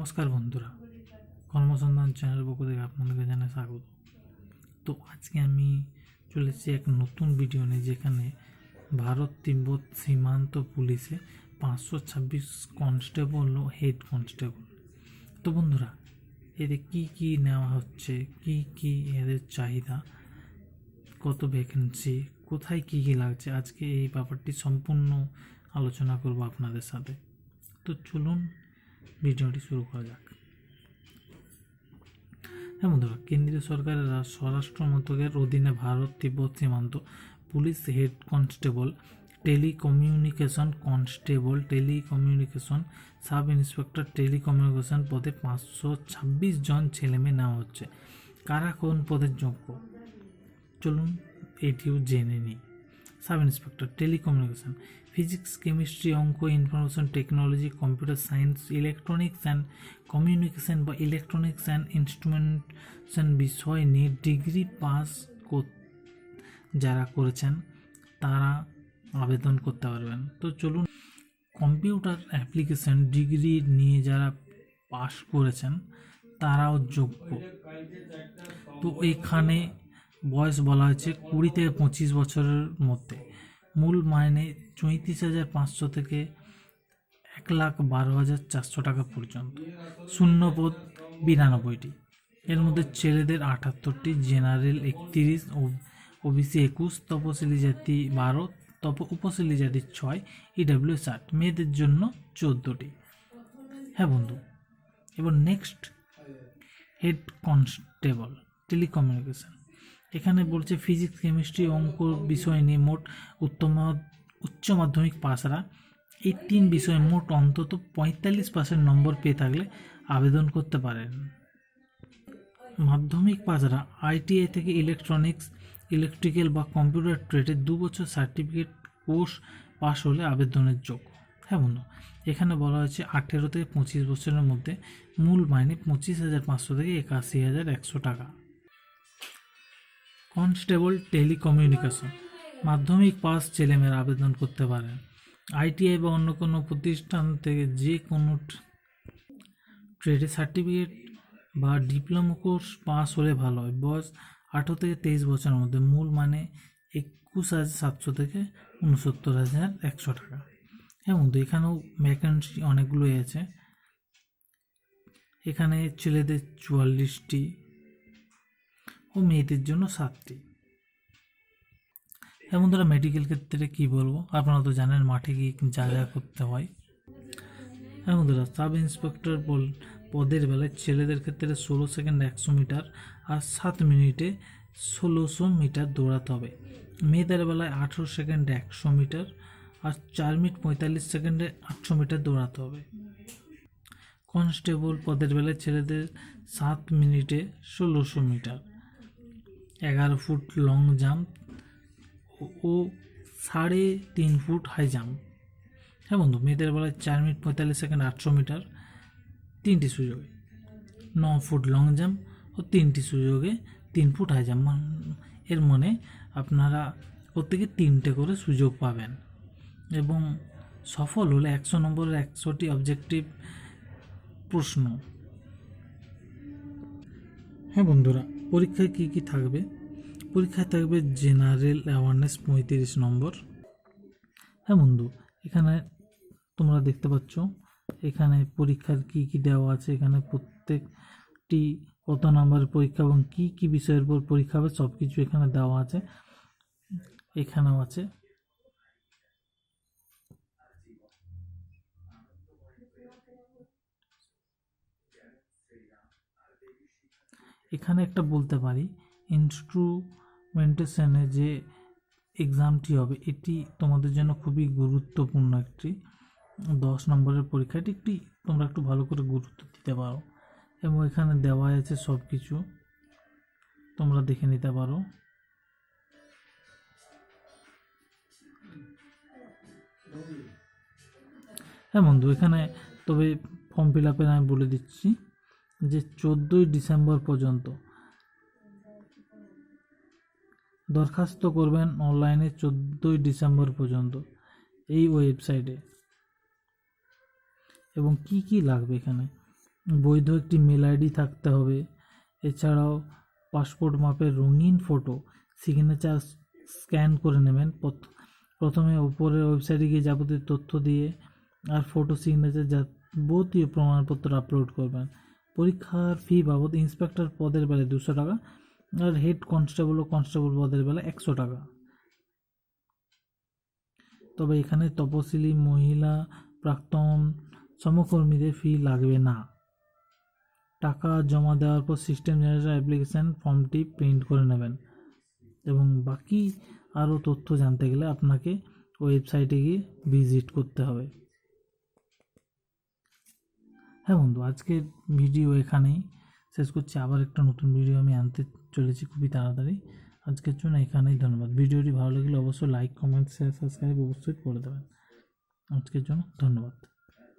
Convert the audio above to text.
নমস্কার বন্ধুরা, কর্মসন্ধান চ্যানেল পক্ষ থেকে আপনাদেরকে জানাই স্বাগত। তো আজকে আমি চলেছি এক নতুন ভিডিও নিয়ে, যেখানে ভারত তিব্বত সীমান্ত পুলিশে পাঁচশো ছাব্বিশ কনস্টেবল ও হেড কনস্টেবল তো বন্ধুরা এদের কী কী নেওয়া হচ্ছে, কী কী এদের চাহিদা, কত ভ্যাকেন্সি কোথায় কী কী লাগছে, আজকে এই ব্যাপারটি সম্পূর্ণ আলোচনা করব আপনাদের সাথে। তো চলুন ভিডিওটি শুরু করা যাক। হ্যাঁ বন্ধুরা, কেন্দ্রীয় সরকারের স্বরাষ্ট্র মন্ত্রকের অধীনে ভারত তিব্বত সীমান্ত police head constable, telecommunication constable, telecommunication sub inspector, telecommunication পদে পাঁচশো ছাব্বিশ জন ছেলেমেয়ে নেওয়া হচ্ছে। কারা কোন পদের যোগ্য? চলুন এটিও জেনে নিই। Sub inspector telecommunication, physics, chemistry, অঙ্ক, information, technology, computer science, electronics and communication বা ইলেকট্রনিক্স অ্যান্ড ইনস্ট্রুমেন্টেশন বিষয় নিয়ে ডিগ্রি পাস যারা করেছেন, তারা আবেদন করতে পারবেন। তো চলুন, কম্পিউটার অ্যাপ্লিকেশন ডিগ্রি নিয়ে যারা পাস করেছেন, তারাও যোগ্য। তো এখানে বয়স বলা হয়েছে কুড়ি থেকে পঁচিশ বছরের মধ্যে। মূল মাইনে চৌত্রিশ হাজার পাঁচশো থেকে এক লাখ বারো হাজার চারশো টাকা পর্যন্ত। শূন্যপদ বিরানব্বইটি। এর মধ্যে ছেলেদের আটাত্তরটি, জেনারেল একত্রিশ ওবিসি একুশ, তপশিলি জাতি বারো, তপ উপশিলি জাতির ছয়, ইডাব্লিউ ষাট। মেয়েদের জন্য চোদ্দোটি। হ্যাঁ বন্ধু, এবার নেক্সট হেড কনস্টেবল, টেলিকমিউনিকেশন। এখানে বলছে ফিজিক্স কেমিস্ট্রি অঙ্ক বিষয় নিয়ে মোট উত্তম উচ্চ মাধ্যমিক পাসরা এই তিন বিষয়ে মোট অন্তত পঁয়তাল্লিশ পার্সেন্ট নম্বর পেয়ে থাকলে আবেদন করতে পারেন। মাধ্যমিক পাসরা আইটিআই থেকে ইলেকট্রনিক্স ইলেকট্রিক্যাল বা কম্পিউটার ট্রেডে দু বছর সার্টিফিকেট কোর্স পাশ হলে আবেদনের যোগ্য। হ্যাঁ বন্ধু, এখানে বলা হয়েছে আঠেরো থেকে পঁচিশ বছরের মধ্যে মূল মাইনে পঁচিশ হাজার পাঁচশো থেকে একাশি হাজার একশো টাকা। কনস্টেবল টেলিকমিউনিকেশন, মাধ্যমিক পাস ছেলেমেয়েরা আবেদন করতে পারেন আইটিআই বা অন্য কোনো প্রতিষ্ঠান থেকে যে কোনো ট্রেডে সার্টিফিকেট বা ডিপ্লোমা কোর্স পাস হলে ভালো হয়। বয়স আঠেরো থেকে তেইশ বছরের মধ্যে, মূল মানে একুশ হাজার সাতশো থেকে উনসত্তর হাজার একশো টাকা। হ্যাঁ বন্ধু, এখানেও ভ্যাকেন্সি অনেকগুলোই আছে। এখানে ছেলেদের চুয়াল্লিশটি ও মেয়েদের জন্য সাতটি। এবং ধরো মেডিকেল ক্ষেত্রে কি বলব? আপনারা তো জানেন মাঠে গিয়ে যা যা করতে হয়। এবং ধরো সাব ইন্সপেক্টর বল পদের বেলায় ছেলেদের ক্ষেত্রে ষোলো সেকেন্ড একশো মিটার আর সাত মিনিটে ষোলোশো মিটার দৌড়াতে হবে। মেয়েদের বেলায় আঠেরো সেকেন্ড একশো মিটার আর চার মিনিট পঁয়তাল্লিশ সেকেন্ডে আটশো মিটার দৌড়াতে হবে। কনস্টেবল পদের বেলায় ছেলেদের সাত মিনিটে ষোলোশো মিটার। এগারো ফুট লং জাম্প ও সাড়ে তিন ফুট হাই জাম্প হ্যাঁ বন্ধু, মেয়েদের বেলায় চার মিনিট পঁয়তাল্লিশ সেকেন্ড আটশো মিটার তিনটি সুযোগে। ন ফুট লং জাম্প ও তিনটি সুযোগে তিন ফুট হাই জাম্প এর মানে আপনারা প্রত্যেকে তিনটে করে সুযোগ পাবেন। এবং সফল হলে একশো নম্বরের একশোটি অবজেক্টিভ প্রশ্ন। হ্যাঁ বন্ধুরা পরীক্ষায় কি কি থাকবে? পরীক্ষায় থাকবে জেনারেল অ্যাওয়ারনেস পঁয়ত্রিশ নম্বর। হ্যাঁ বন্ধু, এখানে তোমরা দেখতে পাচ্ছ, এখানে পরীক্ষার কি কি দেওয়া আছে, এখানে প্রত্যেকটি কত নম্বরের পরীক্ষা এবং কী কী বিষয়ের উপর পরীক্ষা হবে সব কিছু এখানে দেওয়া আছে। এখানেও আছে। এখানে একটা বলতে পারি ইনস্ট্রুমেন্টেশনে যে এক্সামটি হবে, এটি তোমাদের জন্য খুবই গুরুত্বপূর্ণ একটি। দশ নম্বরের পরীক্ষাটি একটি তোমরা একটু ভালো করে গুরুত্ব দিতে পারো এবং এখানে দেওয়া আছে সব কিছু তোমরা দেখে নিতে পারো। হ্যাঁ বন্ধু, এখানে তবে ফর্ম ফিল আপের আমি বলে দিচ্ছি। যে চোদ্দোই ডিসেম্বর পর্যন্ত। দরখাস্ত করবেন অনলাইনে চোদ্দোই ডিসেম্বর পর্যন্ত এই ওয়েবসাইটে। এবং কি কি লাগবে এখানে? বৈধ একটি মেল আইডি থাকতে হবে। এছাড়াও পাসপোর্ট মাপের রঙিন ফটো সিগনেচার স্ক্যান করে নেবেন। প্রথমে ওপরের ওয়েবসাইটে গিয়ে যাবতীয় তথ্য দিয়ে আর ফটো সিগনেচার যাবতীয় প্রমাণপত্র আপলোড করবেন। পরীক্ষার ফি বাবদ ইন্সপেক্টর পদের বেলায় দুশো টাকা আর হেড কনস্টেবল ও কনস্টেবল পদের বেলায় একশো টাকা। তবে এখানে তপশিলি, মহিলা, প্রাক্তন সমকর্মীদের ফি লাগবে না। টাকা জমা দেওয়ার পর সিস্টেম জেনারেটর অ্যাপ্লিকেশান ফর্মটি প্রিন্ট করে নেবেন এবং বাকি আরও তথ্য জানতে গেলে আপনাকে ওয়েবসাইটে গিয়ে ভিজিট করতে হবে। হ্যাঁ বন্ধু, আজকের ভিডিও এখানেই শেষ করছি। আবার একটা নতুন ভিডিও আমি আনতে চলেছি খুবই তাড়াতাড়ি। আজকের জন্য এখানেই ধন্যবাদ। ভিডিওটি ভালো লাগলে অবশ্যই লাইক কমেন্ট শেয়ার সাবস্ক্রাইব অবশ্যই করে দেবেন। আজকের জন্য ধন্যবাদ।